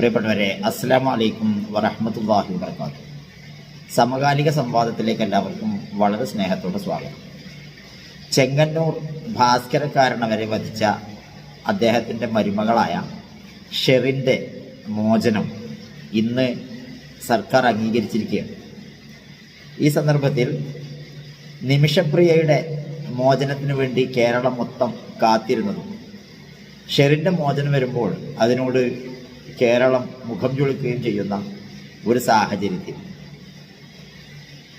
പ്രിയപ്പെട്ടവരെ അസ്സാം വലൈക്കും വറഹമത്തല്ലാഹി വർക്കാത്തു സമകാലിക സംവാദത്തിലേക്ക് എല്ലാവർക്കും വളരെ സ്നേഹത്തോടെ സ്വാഗതം. ചെങ്ങന്നൂർ ഭാസ്കരക്കാരനവരെ വധിച്ച അദ്ദേഹത്തിന്റെ മരുമകളായ ഷെറിന്റെ മോചനം ഇന്ന് സർക്കാർ അംഗീകരിച്ചിരിക്കുകയാണ്. ഈ സന്ദർഭത്തിൽ നിമിഷപ്രിയയുടെ മോചനത്തിന് വേണ്ടി കേരളം മൊത്തം കാത്തിരുന്നതും ഷെറിന്റെ മോചനം വരുമ്പോൾ അതിനോട് കേരളം മുഖം ചുളിക്കുകയും ചെയ്യുന്ന ഒരു സാഹചര്യത്തിൽ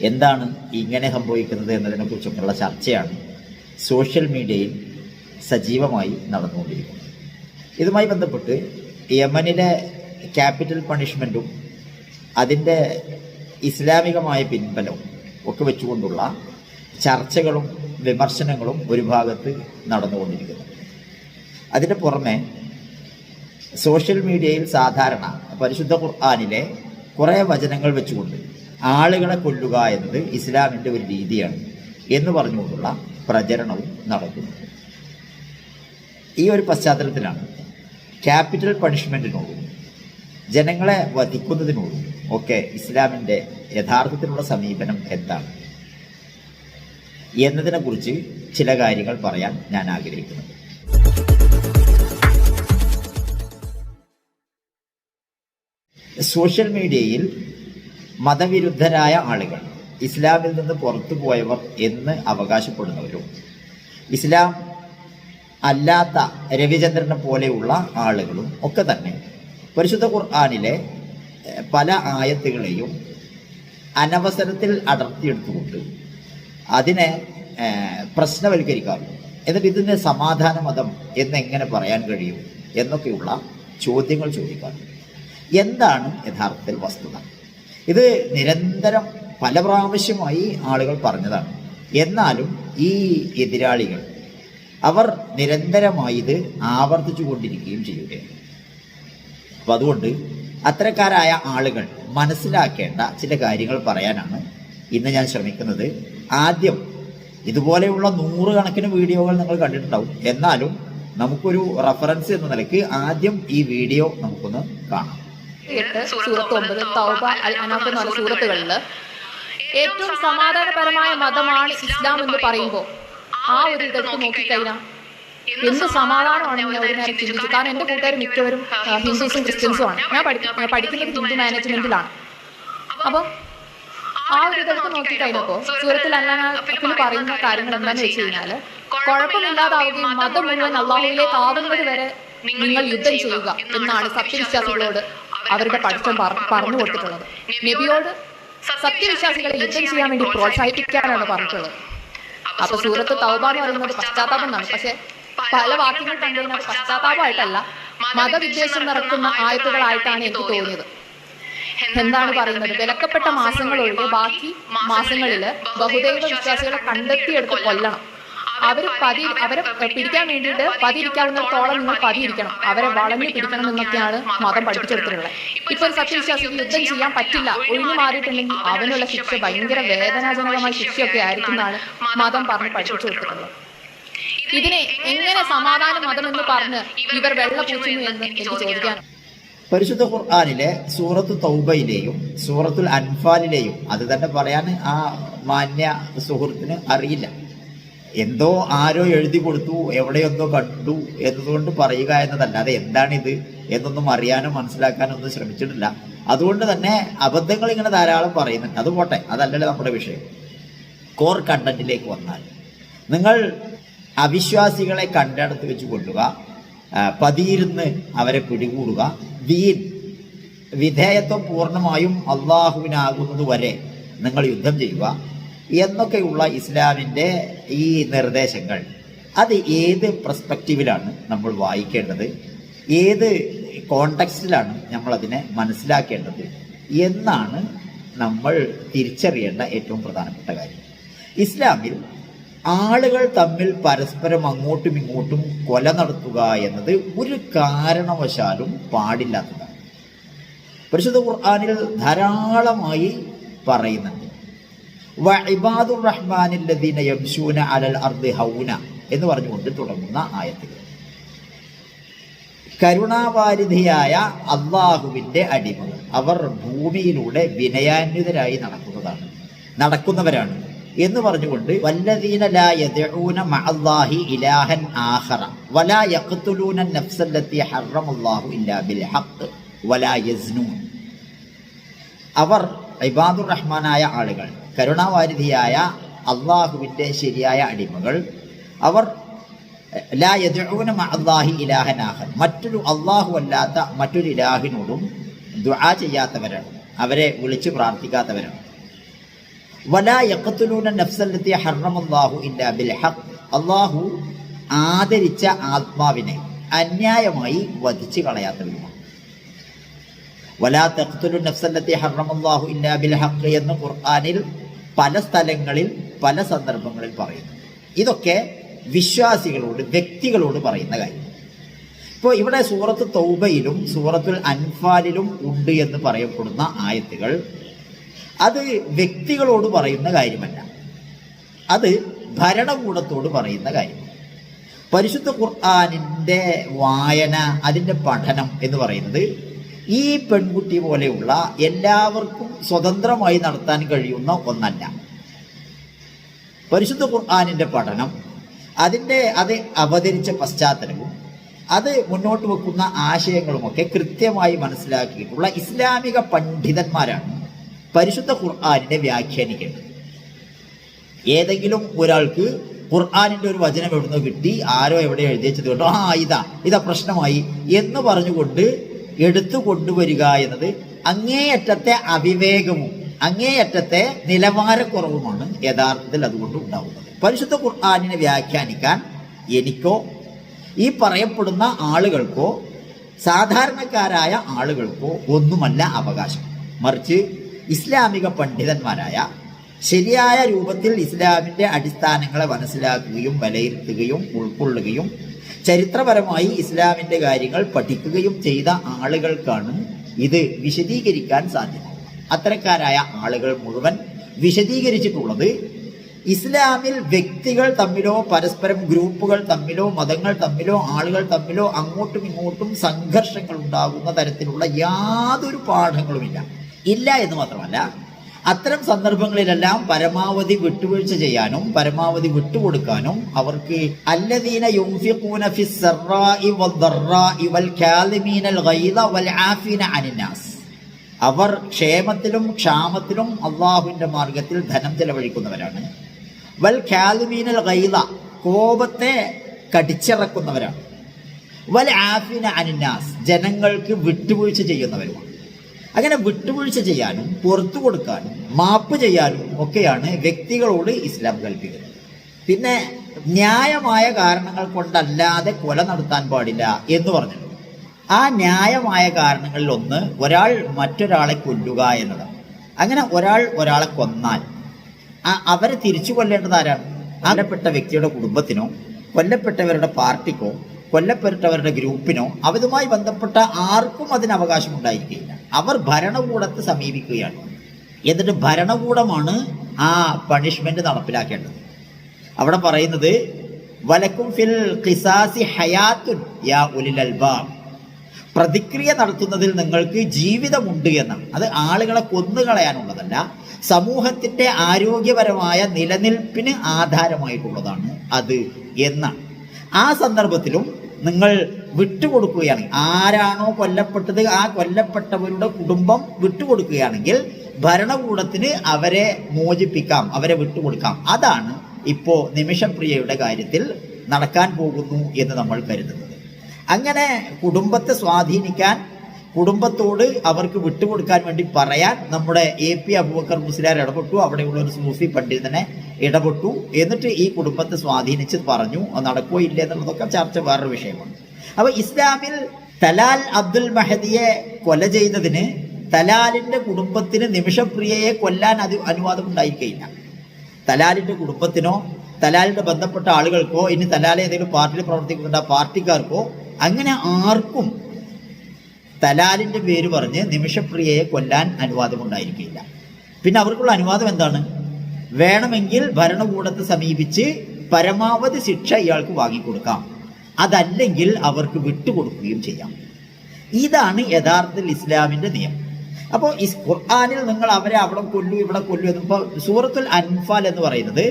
എന്താണ് ഇങ്ങനെ സംഭവിക്കുന്നത് എന്നതിനെക്കുറിച്ചൊക്കെയുള്ള ചർച്ചയാണ് സോഷ്യൽ മീഡിയയിൽ സജീവമായി നടന്നുകൊണ്ടിരിക്കുന്നത്. ഇതുമായി ബന്ധപ്പെട്ട് യമനിലെ ക്യാപിറ്റൽ പണിഷ്മെന്റും അതിന്റെ ഇസ്ലാമികമായ പിൻബലവും ഒക്കെ വെച്ചുകൊണ്ടുള്ള ചർച്ചകളും വിമർശനങ്ങളും ഒരു ഭാഗത്ത് നടന്നുകൊണ്ടിരിക്കുന്നു. അതിന്റെ പുറമെ സോഷ്യൽ മീഡിയയിൽ സാധാരണ പരിശുദ്ധ ഖുർആാനിലെ കുറേ വചനങ്ങൾ വെച്ചുകൊണ്ട് ആളുകളെ കൊല്ലുക എന്നത് ഇസ്ലാമിന്റെ ഒരു രീതിയാണ് എന്ന് പറഞ്ഞുകൊണ്ടുള്ള പ്രചരണവും നടക്കുന്നു. ഈ ഒരു പശ്ചാത്തലത്തിലാണ് ക്യാപിറ്റൽ പണിഷ്മെന്റിനോടും ജനങ്ങളെ വധിക്കുന്നതിനോടും ഒക്കെ ഇസ്ലാമിന്റെ യഥാർത്ഥത്തിലുള്ള സമീപനം എന്താണ് എന്നതിനെക്കുറിച്ച് ചില കാര്യങ്ങൾ പറയാൻ ഞാൻ ആഗ്രഹിക്കുന്നു. സോഷ്യൽ മീഡിയയിൽ മതവിരുദ്ധരായ ആളുകൾ ഇസ്ലാമിൽ നിന്ന് പുറത്തു പോയവർ എന്ന് അവകാശപ്പെടുന്നവരും ഇസ്ലാം അല്ലാത്ത രവിചന്ദ്രനെ പോലെയുള്ള ആളുകളും ഒക്കെ തന്നെ പരിശുദ്ധ ഖുർആാനിലെ പല ആയത്തുകളെയും അനവസരത്തിൽ അടർത്തിയെടുത്തുകൊണ്ട് അതിനെ പ്രശ്നവൽക്കരിക്കാറുണ്ട്. എന്നിട്ട് ഇതിന് സമാധാന മതം എന്നെങ്ങനെ പറയാൻ കഴിയും എന്നൊക്കെയുള്ള ചോദ്യങ്ങൾ ചോദിക്കാറുണ്ട്. എന്താണ് യഥാർത്ഥത്തിൽ വസ്തുത? ഇത് നിരന്തരം പല പ്രാവശ്യമായി ആളുകൾ പറഞ്ഞതാണ്. എന്നാലും ഈ എതിരാളികൾ അവർ നിരന്തരമായി ഇത് ആവർത്തിച്ചു കൊണ്ടിരിക്കുകയും ചെയ്യുകയാണ്. അപ്പം അതുകൊണ്ട് അത്തരക്കാരായ ആളുകൾ മനസ്സിലാക്കേണ്ട ചില കാര്യങ്ങൾ പറയാനാണ് ഇന്ന് ഞാൻ ശ്രമിക്കുന്നത്. ആദ്യം ഇതുപോലെയുള്ള നൂറുകണക്കിന് വീഡിയോകൾ നിങ്ങൾ കണ്ടിട്ടുണ്ടാവും. എന്നാലും നമുക്കൊരു റെഫറൻസ് എന്ന നിലയ്ക്ക് ആദ്യം ഈ വീഡിയോ നമുക്കൊന്ന് കാണാം. എട്ട് സൂറത്ത് ഒമ്പത് തൗബ അൽ അനാഫ് എന്ന് പറഞ്ഞ സൂറത്തുകളിൽ ഏറ്റവും സമാധാനപരമായ മതമാണ് ഇസ്ലാം എന്ന് പറയുമ്പോൾ ആ ഒരു ഇതെടുത്ത് നോക്കിക്കഴിഞ്ഞാൽ എന്ത് സമാധാനമാണ് ഞാൻ ഒരു നേരം ചിന്തിച്ചു. കാരണം എന്റെ കൂട്ടുകാർ മിക്കവരും ഹിന്ദുസും ക്രിസ്ത്യൻസും ആണ്. ഞാൻ പഠി ഞാൻ പഠിക്കുന്നത് ഹിന്ദു മാനേജ്മെന്റിലാണ് അപ്പം ആ ഒരു ഇതെടുത്ത് നോക്കിക്കഴിഞ്ഞപ്പോൾ സൂറത്തിൽ അല്ലാഫിൽ പറയുന്ന കാര്യങ്ങൾ എന്താണെന്ന് വെച്ച് കഴിഞ്ഞാൽ കുഴപ്പമില്ലാതാവുകയും മതം മുഴുവൻ അള്ളാഹുവിലേക്ക് ആവുന്നത് വരെ നിങ്ങൾ യുദ്ധം ചെയ്യുക എന്നാണ് സത്യവിശ്വാസികളോട് അവരുടെ പഠിത്തം പറഞ്ഞു കൊടുത്തിട്ടുള്ളത്. നബിയോട് സത്യവിശ്വാസികളെ യുദ്ധം ചെയ്യാൻ വേണ്ടി പ്രോത്സാഹിപ്പിക്കാനാണ് പറഞ്ഞിട്ടുള്ളത്. അപ്പൊ സൂറത്ത് തൗബ എന്ന് പറയുന്നത് പശ്ചാത്താപം എന്നാണ്. പക്ഷെ പല വാക്യങ്ങൾ കണ്ടുകഴിഞ്ഞാൽ പശ്ചാത്താപമായിട്ടല്ല മതവിദ്വേഷം നടക്കുന്ന ആയത്തുകളായിട്ടാണ് എനിക്ക് തോന്നിയത്. എന്താണ് പറയുന്നത്? വിലക്കപ്പെട്ട മാസങ്ങൾ ഒഴികെ ബാക്കി മാസങ്ങളിൽ ബഹുദൈവ വിശ്വാസികളെ കണ്ടെത്തിയെടുത്ത് കൊല്ലണം. അവർ പതി അവരെ പിടിക്കാൻ വേണ്ടിയിട്ട് പതിയിരിക്കാവുന്നിടത്തോളം നിങ്ങൾ പതിയിരിക്കണം. അവരെ വളഞ്ഞു പിടിക്കണം എന്നൊക്കെയാണ് മതം പഠിപ്പിച്ചെടുത്തിട്ടുള്ളത്. ഇപ്പൊ ഒരു സത്യവിശ്വാസിക്ക് യുദ്ധം ചെയ്യാൻ പറ്റില്ല ഒഴിഞ്ഞു മാറിയിട്ടുണ്ടെങ്കിൽ അവനുള്ള ശിക്ഷ ഭയങ്കര വേദനാജനകമായ ശിക്ഷയൊക്കെ ആയിരിക്കും എന്നാണ് മതം പറഞ്ഞ് പഠിപ്പിച്ചു കൊടുത്തിട്ടുള്ളത് ഇതിനെ എങ്ങനെ സമാധാന മതം എന്ന് പറഞ്ഞ് ഇവർ വെള്ള പൂച്ചുന്നു എന്ന് എനിക്ക് ചോദിക്കാൻ പരിശുദ്ധ ഖുർആാനിലെ സൂറത്ത് തൗബയിലെയും സൂറത്തുൽ അൻഫാലിലെയും അത് തന്നെ പറയാൻ ആ മാന്യ സുഹൃത്തിന് അറിയില്ല. എന്തോ ആരോ എഴുതി കൊടുത്തു എവിടെയൊന്നോ കണ്ടു എന്നതുകൊണ്ട് പറയുക എന്നതല്ല അത് എന്താണിത് എന്നൊന്നും അറിയാനോ മനസ്സിലാക്കാനോ ഒന്നും ശ്രമിച്ചിട്ടില്ല. അതുകൊണ്ട് തന്നെ അബദ്ധങ്ങൾ ഇങ്ങനെ ധാരാളം പറയുന്നുണ്ട്. അത് പോട്ടെ അതല്ലല്ലോ നമ്മുടെ വിഷയം. കോർ കണ്ടന്റിലേക്ക് വന്നാൽ. നിങ്ങൾ അവിശ്വാസികളെ കണ്ടെടുത്ത് വെച്ച് കൊള്ളുക പതിയിരുന്ന് അവരെ പിടികൂടുക. ദീൻ വിധേയത്വം പൂർണമായും അള്ളാഹുവിനാകുന്നത് വരെ നിങ്ങൾ യുദ്ധം ചെയ്യുക. എന്നൊക്കെയുള്ള ഇസ്ലാമിന്റെ ഈ നിർദ്ദേശങ്ങൾ. അത് ഏത് പ്രസ്പെക്റ്റീവിലാണ് നമ്മൾ വായിക്കേണ്ടത്? ഏത് കോണ്ടക്സ്റ്റിലാണ് നമ്മളതിനെ മനസ്സിലാക്കേണ്ടത്? എന്നാണ് നമ്മൾ തിരിച്ചറിയേണ്ട ഏറ്റവും പ്രധാനപ്പെട്ട കാര്യം. ഇസ്ലാമിൽ ആളുകൾ തമ്മിൽ പരസ്പരം അങ്ങോട്ടും ഇങ്ങോട്ടും കൊല നടത്തുക എന്നത് ഒരു കാരണവശാലും പാടില്ലാത്തതാണ്. പരിശുദ്ധ ഖുർആാനിൽ ധാരാളമായി പറയുന്നുണ്ട്. റഹ്മാനില്ലദീന യംശൂന അലൽ ഹൗന എന്ന് പറഞ്ഞുകൊണ്ട് തുടങ്ങുന്ന ആയത്തുകൾ. കരുണാവാരിധിയായ അള്ളാഹുവിന്റെ അടിമകൾ. അവർ ഭൂമിയിലൂടെ വിനയാന്വിതരായി നടക്കുന്നതാണ് നടക്കുന്നവരാണ് എന്ന് പറഞ്ഞുകൊണ്ട് വല്ലദീന ലാ മഅല്ലാഹി ഇലാഹൻ ആഖറ. വലാ യഖ്തുലൂന ഇല്ലാ ബിൽ ഹഖ് വലാ യസ്നൂൻ. അവർ ഇബാദുർ റഹ്മാനായ ആളുകൾ. കരുണാവാരിധിയായ അള്ളാഹുവിന്റെ ശരിയായ അടിമകൾ. അവർ ലാ യദ്ഊന അള്ളാഹി ഇലാഹനാഹൻ. മറ്റൊരു അള്ളാഹു അല്ലാത്ത മറ്റൊരു ഇലാഹിനോടും ദുആ ചെയ്യാത്തവരാണ്. അവരെ വിളിച്ച് പ്രാർത്ഥിക്കാത്തവരാണ്. വലാ യക്കത്തുലൂന നഫ്സല്ലത്തി ഹർണം ഇല്ലാ ബിൽ ഹഖ്. അള്ളാഹു ആദരിച്ച ആത്മാവിനെ അന്യായമായി വധിച്ചു കളയാത്തവരുമാണ്. വലാ തഖ്തുലു നഫ്സല്ലത്തി ഹർണം ഇല്ലാ ബിൽ ഹഖ് എന്ന് ഖുർആനിൽ പല സ്ഥലങ്ങളിൽ പല സന്ദർഭങ്ങളിൽ പറയുന്നു. ഇതൊക്കെ വിശ്വാസികളോട് വ്യക്തികളോട് പറയുന്ന കാര്യം. ഇപ്പോൾ ഇവിടെ സൂറത്ത് തൗബയിലും സൂറത്തുൽ അൻഫാലിലും ഉണ്ട് എന്ന് പറയപ്പെടുന്ന ആയത്തുകൾ അത് വ്യക്തികളോട് പറയുന്ന കാര്യമല്ല. അത് ഭരണകൂടത്തോട് പറയുന്ന കാര്യം പരിശുദ്ധ ഖുർആാനിന്റെ വായന അതിന്റെ പഠനം എന്ന് പറയുന്നത് ഈ പെൺകുട്ടി പോലെയുള്ള എല്ലാവർക്കും സ്വതന്ത്രമായി നടത്താൻ കഴിയുന്ന ഒന്നല്ല. പരിശുദ്ധ ഖുർആാനിന്റെ പഠനം അതിന്റെ അത് അവതരിച്ച പശ്ചാത്തലവും അത് മുന്നോട്ട് വെക്കുന്ന ആശയങ്ങളുമൊക്കെ കൃത്യമായി മനസ്സിലാക്കിയിട്ടുള്ള ഇസ്ലാമിക പണ്ഡിതന്മാരാണ് പരിശുദ്ധ ഖുർആാനിനെ വ്യാഖ്യാനിക്കേണ്ടത്. ഏതെങ്കിലും ഒരാൾക്ക് ഖുർആാനിന്റെ ഒരു വചനം എവിടുന്ന് കിട്ടി ആരോ എവിടെ എഴുതിയത് കേട്ടോ ആ ഇതാ ഇതാ പ്രശ്നമായി എന്ന് പറഞ്ഞുകൊണ്ട് എടുത്തു കൊണ്ടുവരിക എന്നത് അങ്ങേയറ്റത്തെ അവിവേകവും അങ്ങേയറ്റത്തെ നിലവാരക്കുറവുമാണ് യഥാർത്ഥത്തിൽ അതുകൊണ്ട് ഉണ്ടാവുന്നത്. പരിശുദ്ധ ഖുർആാനിനെ വ്യാഖ്യാനിക്കാൻ എനിക്കോ ഈ പറയപ്പെടുന്ന ആളുകൾക്കോ സാധാരണക്കാരായ ആളുകൾക്കോ ഒന്നുമല്ല അവകാശം. മറിച്ച് ഇസ്ലാമിക പണ്ഡിതന്മാരായ ശരിയായ രൂപത്തിൽ ഇസ്ലാമിന്റെ അടിസ്ഥാനങ്ങളെ മനസ്സിലാക്കുകയും വിലയിരുത്തുകയും ഉൾക്കൊള്ളുകയും ചരിത്രപരമായി ഇസ്ലാമിന്റെ കാര്യങ്ങൾ പഠിക്കുകയും ചെയ്ത ആളുകൾക്കാണ് ഇത് വിശദീകരിക്കാൻ സാധ്യത. അത്തരക്കാരായ ആളുകൾ മുഴുവൻ വിശദീകരിച്ചിട്ടുള്ളത് ഇസ്ലാമിൽ വ്യക്തികൾ തമ്മിലോ പരസ്പരം ഗ്രൂപ്പുകൾ തമ്മിലോ മതങ്ങൾ തമ്മിലോ ആളുകൾ തമ്മിലോ അങ്ങോട്ടും ഇങ്ങോട്ടും സംഘർഷങ്ങൾ ഉണ്ടാകുന്ന തരത്തിലുള്ള യാതൊരു പാഠങ്ങളുമില്ല. ഇല്ല എന്ന് മാത്രമല്ല അത്തരം സന്ദർഭങ്ങളിലെല്ലാം പരമാവധി വിട്ടുവീഴ്ച ചെയ്യാനും പരമാവധി വിട്ടുകൊടുക്കാനും അവർക്ക് അല്ലദീന യുംഫിഖൂന ഫിസ്സറാഇ വദ്ദറാഇ അവർ ക്ഷേമത്തിലും ക്ഷാമത്തിലും അള്ളാഹുവിന്റെ മാർഗത്തിൽ ധനം ചെലവഴിക്കുന്നവരാണ്. വൽ ഖ്യാലുമീനൽ ഗൈദ കോപത്തെ കടിച്ചിറക്കുന്നവരാണ്. വൽ ആഫിന അനിന്നാസ് ജനങ്ങൾക്ക് വിട്ടുവീഴ്ച ചെയ്യുന്നവരുമാണ്. അങ്ങനെ വിട്ടുവീഴ്ച ചെയ്യാനും പുറത്തു കൊടുക്കാനും മാപ്പ് ചെയ്യാനും ഒക്കെയാണ് വ്യക്തികളോട് ഇസ്ലാം കൽപ്പിക്കുന്നത്. പിന്നെ ന്യായമായ കാരണങ്ങൾ കൊണ്ടല്ലാതെ കൊല നടത്താൻ പാടില്ല എന്ന് പറഞ്ഞു ആ ന്യായമായ കാരണങ്ങളിൽ ഒന്ന് ഒരാൾ മറ്റൊരാളെ കൊല്ലുക എന്നതാണ്. അങ്ങനെ ഒരാൾ ഒരാളെ കൊന്നാൽ അവരെ തിരിച്ചു കൊല്ലേണ്ടത് ആരാണ്? കൊല്ലപ്പെട്ട വ്യക്തിയുടെ കുടുംബത്തിനോ കൊല്ലപ്പെട്ടവരുടെ പാർട്ടിക്കോ കൊല്ലപ്പെട്ടവരുടെ ഗ്രൂപ്പിനോ അവരുമായി ബന്ധപ്പെട്ട ആർക്കും അതിന് അവകാശം ഉണ്ടായിരിക്കില്ല അവർ ഭരണകൂടത്തെ സമീപിക്കുകയാണ്. എന്നിട്ട് ഭരണകൂടമാണ് ആ പണിഷ്മെന്റ് നടപ്പിലാക്കേണ്ടത്. അവിടെ പറയുന്നത് വലക്കും ഫിൽ ഖിസാസി ഹയാത്തുൻ യാ ഉലിൽ അൽബാം പ്രതിക്രിയ നടത്തുന്നതിൽ നിങ്ങൾക്ക് ജീവിതമുണ്ട് എന്നാണ്. അത് ആളുകളെ കൊന്നുകളയാനുള്ളതല്ല സമൂഹത്തിന്റെ ആരോഗ്യപരമായ നിലനിൽപ്പിന് ആധാരമായിട്ടുള്ളതാണ് അത് എന്നാണ്. ആ സന്ദർഭത്തിലും നിങ്ങൾ വിട്ടുകൊടുക്കുകയാണെങ്കിൽ ആരാണോ കൊല്ലപ്പെട്ടത് ആ കൊല്ലപ്പെട്ടവരുടെ കുടുംബം വിട്ടുകൊടുക്കുകയാണെങ്കിൽ ഭരണകൂടത്തിന് അവരെ മോചിപ്പിക്കാം അവരെ വിട്ടുകൊടുക്കാം. അതാണ് ഇപ്പോൾ നിമിഷപ്രിയയുടെ കാര്യത്തിൽ നടക്കാൻ പോകുന്നു എന്ന് നമ്മൾ കരുതുന്നത്. അങ്ങനെ കുടുംബത്തെ സ്വാധീനിക്കാൻ കുടുംബത്തോട് അവർക്ക് വിട്ടുകൊടുക്കാൻ വേണ്ടി പറയാൻ നമ്മുടെ എ പി അബൂബക്കർ മുസ്ലിയാർ ഇടപെട്ടു. അവിടെയുള്ള ഒരു സൂഫി പണ്ഡിതനെ ഇടപെട്ടു. എന്നിട്ട് ഈ കുടുംബത്തെ സ്വാധീനിച്ച് പറഞ്ഞു നടക്കുകയോ ഇല്ല എന്നുള്ളതൊക്കെ ചർച്ച വേറൊരു വിഷയമാണ്. അപ്പൊ ഇസ്ലാമിൽ തലാൽ അബ്ദുൽ മഹദിയെ കൊല ചെയ്തതിന് തലാലിന്റെ കുടുംബത്തിന് നിമിഷപ്രിയയെ കൊല്ലാൻ അത് അനുവാദം ഉണ്ടായിരിക്കില്ല തലാലിന്റെ കുടുംബത്തിനോ തലാലിന്റെ ബന്ധപ്പെട്ട ആളുകൾക്കോ ഇനി തലാലെ ഏതെങ്കിലും പാർട്ടിയിൽ പ്രവർത്തിക്കുന്നുണ്ട് പാർട്ടിക്കാർക്കോ അങ്ങനെ ആർക്കും തലാലിന്റെ പേര് പറഞ്ഞ് നിമിഷപ്രിയയെ കൊല്ലാൻ അനുവാദം ഉണ്ടായിരിക്കില്ല പിന്നെ അവർക്കുള്ള അനുവാദം എന്താണ്? വേണമെങ്കിൽ ഭരണകൂടത്തെ സമീപിച്ച് പരമാവധി ശിക്ഷ ഇയാൾക്ക് വാങ്ങിക്കൊടുക്കാം. അതല്ലെങ്കിൽ അവർക്ക് വിട്ടുകൊടുക്കുകയും ചെയ്യാം. ഇതാണ് യഥാർത്ഥത്തിൽ ഇസ്ലാമിന്റെ നിയമം. അപ്പോൾ ഈ ഖുർആാനിൽ നിങ്ങൾ അവരെ അവിടെ കൊല്ലു ഇവിടെ കൊല്ലു എന്ന് ഇപ്പോൾ സൂറത്തുൽ അൻഫാൽ എന്ന് പറയുന്നത്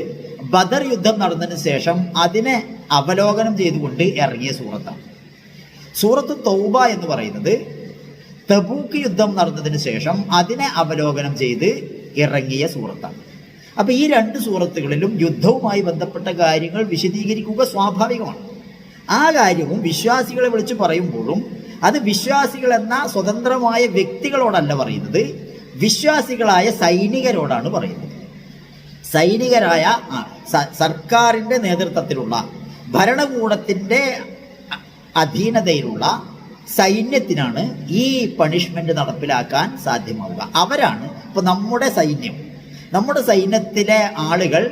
ബദർ യുദ്ധം നടന്നതിന് ശേഷം അതിനെ അവലോകനം ചെയ്തുകൊണ്ട് ഇറങ്ങിയ സൂറത്താണ്. സൂറത്ത് തൗബ എന്ന് പറയുന്നത് തബൂക്ക് യുദ്ധം നടന്നതിന് ശേഷം അതിനെ അവലോകനം ചെയ്ത് ഇറങ്ങിയ സൂറത്താണ്. അപ്പൊ ഈ രണ്ട് സൂറത്തുകളിലും യുദ്ധവുമായി ബന്ധപ്പെട്ട കാര്യങ്ങൾ വിശദീകരിക്കുക സ്വാഭാവികമാണ്. ആ കാര്യവും വിശ്വാസികളെ വിളിച്ച് പറയുമ്പോഴും അത് വിശ്വാസികൾ എന്ന സ്വതന്ത്രമായ വ്യക്തികളോടല്ല പറയുന്നത് വിശ്വാസികളായ സൈനികരോടാണ് പറയുന്നത്. സൈനികരായ സർക്കാരിന്റെ നേതൃത്വത്തിലുള്ള ഭരണകൂടത്തിന്റെ അധീനതയിലുള്ള സൈന്യത്തിനാണ് ഈ പണിഷ്മെന്റ് നടപ്പിലാക്കാൻ സാധ്യമാവുക. അവരാണ് ഇപ്പൊ നമ്മുടെ സൈന്യം. നമ്മുടെ സൈന്യത്തിലെ ആളുകൾ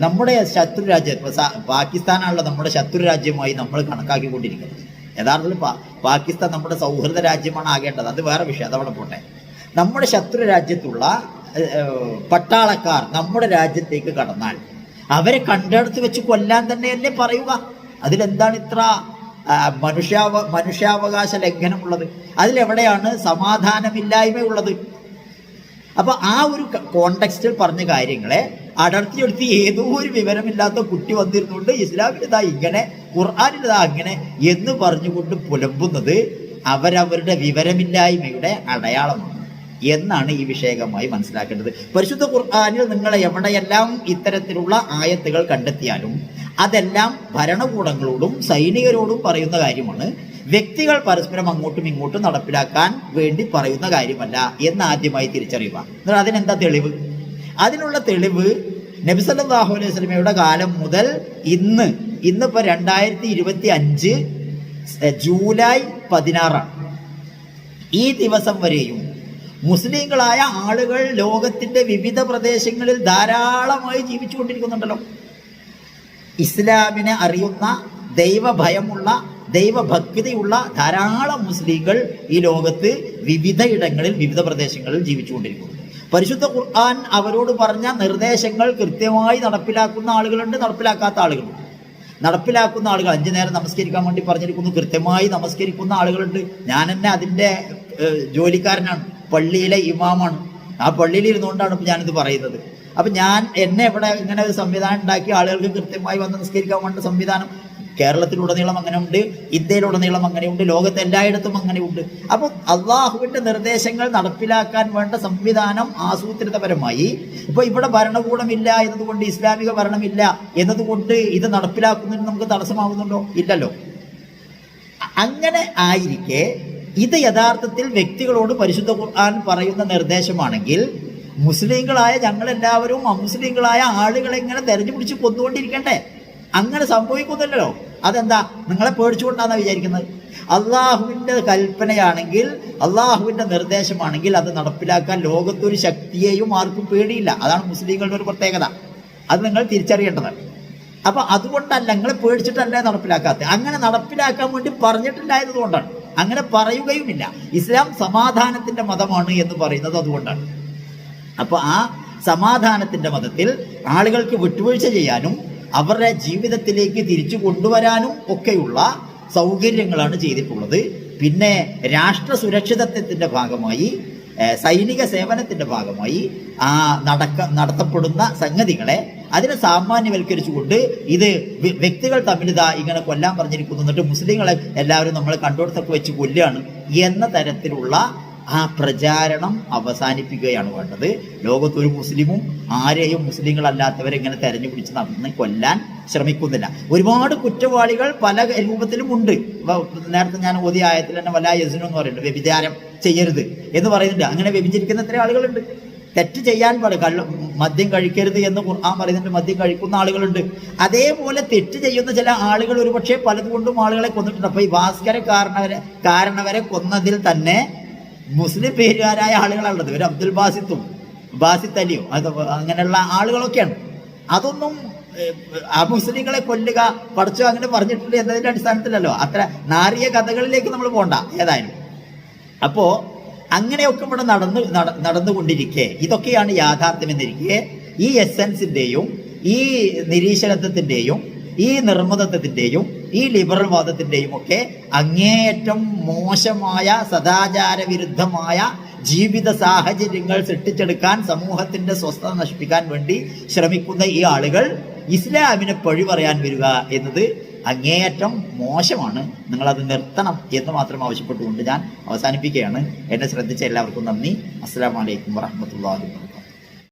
നമ്മുടെ ശത്രു രാജ്യം പാകിസ്ഥാനാണല്ലോ നമ്മുടെ ശത്രു രാജ്യമായി നമ്മൾ കണക്കാക്കിക്കൊണ്ടിരിക്കുന്നത്. യഥാർത്ഥത്തിൽ പാകിസ്ഥാൻ നമ്മുടെ സൗഹൃദ രാജ്യമാണ് ആകേണ്ടത്. അത് വേറെ വിഷയം. അതവിടെ പോട്ടെ. നമ്മുടെ ശത്രു രാജ്യത്തുള്ള പട്ടാളക്കാർ നമ്മുടെ രാജ്യത്തേക്ക് കടന്നാൽ അവരെ കണ്ടെടുത്ത് വെച്ച് കൊല്ലാൻ തന്നെയല്ലേ പറയുക. അതിലെന്താണ് ഇത്ര മനുഷ്യാവ മനുഷ്യാവകാശ ലംഘനമുള്ളത്. അതിലെവിടെയാണ് സമാധാനമില്ലായ്മയുള്ളത്? അപ്പോൾ ആ ഒരു കോണ്ടെക്സ്റ്റിൽ പറഞ്ഞ കാര്യങ്ങളെ അടർത്തിയെടുത്ത് ഏതോ ഒരു വിവരമില്ലാത്ത കുട്ടി വന്നിരുന്നുകൊണ്ട് ഇസ്ലാമിലിതാ ഇങ്ങനെ ഖുർആാനിലിതാ അങ്ങനെ എന്ന് പറഞ്ഞുകൊണ്ട് പുലമ്പുന്നത് അവരവരുടെ വിവരമില്ലായ്മയുടെ അടയാളമാണ്. എന്നാണ് ഈ വിഷയകമായി മനസ്സിലാക്കേണ്ടത്. പരിശുദ്ധ ഖുർആാനിൽ നിങ്ങൾ എവിടെയെല്ലാം ഇത്തരത്തിലുള്ള ആയത്തുകൾ കണ്ടെത്തിയാലും അതെല്ലാം ഭരണകൂടങ്ങളോടും സൈനികരോടും പറയുന്ന കാര്യമാണ്. വ്യക്തികൾ പരസ്പരം അങ്ങോട്ടും ഇങ്ങോട്ടും നടപ്പിലാക്കാൻ വേണ്ടി പറയുന്ന കാര്യമല്ല എന്ന് ആദ്യമായി തിരിച്ചറിയുക. എന്നാൽ അതിനെന്താ തെളിവ്? അതിനുള്ള തെളിവ് നബിസല്ലാഹു അലൈഹി സ്വലമയുടെ കാലം മുതൽ ഇന്ന് ഇന്നിപ്പോൾ രണ്ടായിരത്തി ഇരുപത്തി അഞ്ച് ജൂലൈ പതിനാറാണ്. ഈ ദിവസം വരെയും മുസ്ലിങ്ങളായ ആളുകൾ ലോകത്തിന്റെ വിവിധ പ്രദേശങ്ങളിൽ ധാരാളമായി ജീവിച്ചുകൊണ്ടിരിക്കുന്നുണ്ടല്ലോ. ഇസ്ലാമിനെ അറിയുന്ന ദൈവഭയമുള്ള ദൈവഭക്തിയുള്ള ധാരാളം മുസ്ലിങ്ങൾ ഈ ലോകത്ത് വിവിധ ഇടങ്ങളിൽ വിവിധ പ്രദേശങ്ങളിൽ ജീവിച്ചുകൊണ്ടിരിക്കുന്നു. പരിശുദ്ധ ഖുർആൻ അവരോട് പറഞ്ഞ നിർദ്ദേശങ്ങൾ കൃത്യമായി നടപ്പിലാക്കുന്ന ആളുകളുണ്ട് നടപ്പിലാക്കാത്ത ആളുകളുണ്ട്. നടപ്പിലാക്കുന്ന ആളുകൾ അഞ്ചു നേരം നമസ്കരിക്കാൻ വേണ്ടി പറഞ്ഞിരിക്കുന്നു കൃത്യമായി നമസ്കരിക്കുന്ന ആളുകളുണ്ട്. ഞാൻ തന്നെ അതിന്റെ ജോലിക്കാരനാണ്. പള്ളിയിലെ ഇമാമാണ്. ആ പള്ളിയിൽ ഇരുന്നുകൊണ്ടാണ് ഇപ്പം ഞാനിത് പറയുന്നത്. അപ്പം ഞാൻ എന്നെ ഇവിടെ ഇങ്ങനെ ഒരു സംവിധാനം ഉണ്ടാക്കി ആളുകൾക്ക് കൃത്യമായി വന്ന് നിസ്കരിക്കാൻ വേണ്ട സംവിധാനം കേരളത്തിലുടനീളം അങ്ങനെയുണ്ട് ഇന്ത്യയിലുടനീളം അങ്ങനെയുണ്ട് ലോകത്ത് എല്ലായിടത്തും അങ്ങനെയുണ്ട്. അപ്പം അള്ളാഹുവിന്റെ നിർദ്ദേശങ്ങൾ നടപ്പിലാക്കാൻ വേണ്ട സംവിധാനം ആസൂത്രിതപരമായി. ഇപ്പോൾ ഇവിടെ ഭരണകൂടമില്ല എന്നതുകൊണ്ട് ഇസ്ലാമിക ഭരണമില്ല എന്നതുകൊണ്ട് ഇത് നടപ്പിലാക്കുന്നതിന് നമുക്ക് തടസ്സമാകുന്നുണ്ടോ? ഇല്ലല്ലോ. അങ്ങനെ ആയിരിക്കെ ഇത് യഥാർത്ഥത്തിൽ വ്യക്തികളോട് പരിശുദ്ധ ഖുർആൻ പറയുന്ന നിർദ്ദേശമാണെങ്കിൽ മുസ്ലിങ്ങളായ ഞങ്ങളെല്ലാവരും അമുസ്ലിങ്ങളായ ആളുകളെ ഇങ്ങനെ തെരഞ്ഞു പിടിച്ച് കൊന്നുകൊണ്ടിരിക്കണ്ടേ? അങ്ങനെ സംഭവിക്കുന്നില്ലല്ലോ. അതെന്താ? നിങ്ങളെ പേടിച്ചുകൊണ്ടാന്നാ വിചാരിക്കുന്നത്? അള്ളാഹുവിന്റെ കൽപ്പനയാണെങ്കിൽ അള്ളാഹുവിന്റെ നിർദ്ദേശമാണെങ്കിൽ അത് നടപ്പിലാക്കാൻ ലോകത്തൊരു ശക്തിയെയും ആർക്കും പേടിയില്ല. അതാണ് മുസ്ലിങ്ങളുടെ ഒരു പ്രത്യേകത. അത് നിങ്ങൾ തിരിച്ചറിയേണ്ടതാണ്. അപ്പോൾ അതുകൊണ്ടല്ല നിങ്ങളെ പേടിച്ചിട്ടല്ല നടപ്പിലാക്കാത്തത് അങ്ങനെ നടപ്പിലാക്കാൻ വേണ്ടി പറഞ്ഞിട്ടില്ലായത് കൊണ്ടാണ് അങ്ങനെ പറയുകയുമില്ല. ഇസ്ലാം സമാധാനത്തിന്റെ മതമാണ് എന്ന് പറയുന്നത് അതുകൊണ്ടാണ്. അപ്പൊ ആ സമാധാനത്തിന്റെ മതത്തിൽ ആളുകൾക്ക് വിട്ടുവീഴ്ച ചെയ്യാനും അവരുടെ ജീവിതത്തിലേക്ക് തിരിച്ചു കൊണ്ടുവരാനും ഒക്കെയുള്ള സൗകര്യങ്ങളാണ് ചെയ്തിട്ടുള്ളത്. പിന്നെ രാഷ്ട്ര സുരക്ഷിതത്വത്തിന്റെ ഭാഗമായി സൈനിക സേവനത്തിന്റെ ഭാഗമായി ആ നടക്ക നടത്തപ്പെടുന്ന സംഗതികളെ അതിനെ സാമാന്യവൽക്കരിച്ചുകൊണ്ട് ഇത് വ്യക്തികൾ തമ്മിൽ ഇതാ ഇങ്ങനെ കൊല്ലാൻ പറഞ്ഞിരിക്കുന്നു. എന്നിട്ട് മുസ്ലിങ്ങളെ എല്ലാവരും നമ്മൾ കണ്ടോടത്തൊക്കെ വെച്ച് കൊല്ലുകയാണ്. എന്ന തരത്തിലുള്ള ആ പ്രചാരണം അവസാനിപ്പിക്കുകയാണ് വേണ്ടത്. ലോകത്തൊരു മുസ്ലിമും ആരെയും മുസ്ലിങ്ങളല്ലാത്തവരെ ഇങ്ങനെ തെരഞ്ഞു പിടിച്ച് നടന്ന് കൊല്ലാൻ ശ്രമിക്കുന്നില്ല. ഒരുപാട് കുറ്റവാളികൾ പല രൂപത്തിലും ഉണ്ട്. നേരത്തെ ഞാൻ ഓതിയ ആയത്തിൽ തന്നെ വല്ല യസിനു എന്ന് പറയുന്നുണ്ട്. വ്യഭിചാരം ചെയ്യരുത് എന്ന് പറയുന്നുണ്ട്. അങ്ങനെ വ്യഭിചരിക്കുന്ന എത്ര ആളുകളുണ്ട്. തെറ്റ് ചെയ്യാൻ പാടില്ല. കള്ള മദ്യം കഴിക്കരുത് എന്ന് ഖുർആൻ പറയുന്നുണ്ട്. മദ്യം കഴിക്കുന്ന ആളുകളുണ്ട്. അതേപോലെ തെറ്റ് ചെയ്യുന്ന ചില ആളുകൾ ഒരുപക്ഷെ പലതുകൊണ്ടും ആളുകളെ കൊന്നിട്ടുണ്ട്. അപ്പൊ ഈ ഭാസ്കര കാരണവരെ കാരണവരെ കൊന്നതിൽ തന്നെ മുസ്ലിം പേരുകാരായ ആളുകളാണുള്ളത് ഒരു അബ്ദുൽ ബാസിത്തും ബാസിത്ത് അലിയോ അത് അങ്ങനെയുള്ള ആളുകളൊക്കെയാണ്. അതൊന്നും ഏഹ്, ആ മുസ്ലിങ്ങളെ കൊല്ലുക പഠിച്ചു അങ്ങനെ പറഞ്ഞിട്ടുണ്ട് എന്നതിന്റെ അടിസ്ഥാനത്തിലല്ലോ. അത്ര നാറിയ കഥകളിലേക്ക് നമ്മൾ പോണ്ട ഏതായാലും. അപ്പോ അങ്ങനെയൊക്കെ ഇവിടെ നടന്നു നട- നടന്നുകൊണ്ടിരിക്കെ. ഇതൊക്കെയാണ് യാഥാർത്ഥ്യം എന്നിരിക്കെ ഈ എസൻസിന്റെയും ഈ നിരീശ്വരത്വത്തിന്റെയും ഈ നിർമ്മതത്വത്തിന്റെയും ഈ ലിബറൽ വാദത്തിന്റെയും ഒക്കെ അങ്ങേയറ്റം മോശമായ സദാചാര വിരുദ്ധമായ ജീവിത സാഹചര്യങ്ങൾ സൃഷ്ടിച്ചെടുക്കാൻ സമൂഹത്തിന്റെ സ്വസ്ഥത നശിപ്പിക്കാൻ വേണ്ടി ശ്രമിക്കുന്ന ഈ ആളുകൾ ഇസ്ലാമിനെ പഴി പറയാൻ വരിക എന്നത് അങ്ങേയറ്റം മോശമാണ്. നിങ്ങളത് നിർത്തണം എന്ന് മാത്രം ആവശ്യപ്പെട്ടുകൊണ്ട് ഞാൻ അവസാനിപ്പിക്കുകയാണ്. എന്നെ ശ്രദ്ധിച്ച എല്ലാവർക്കും നന്ദി. അസ്സാം വലൈക്കും വാഹമത്തല്ലാ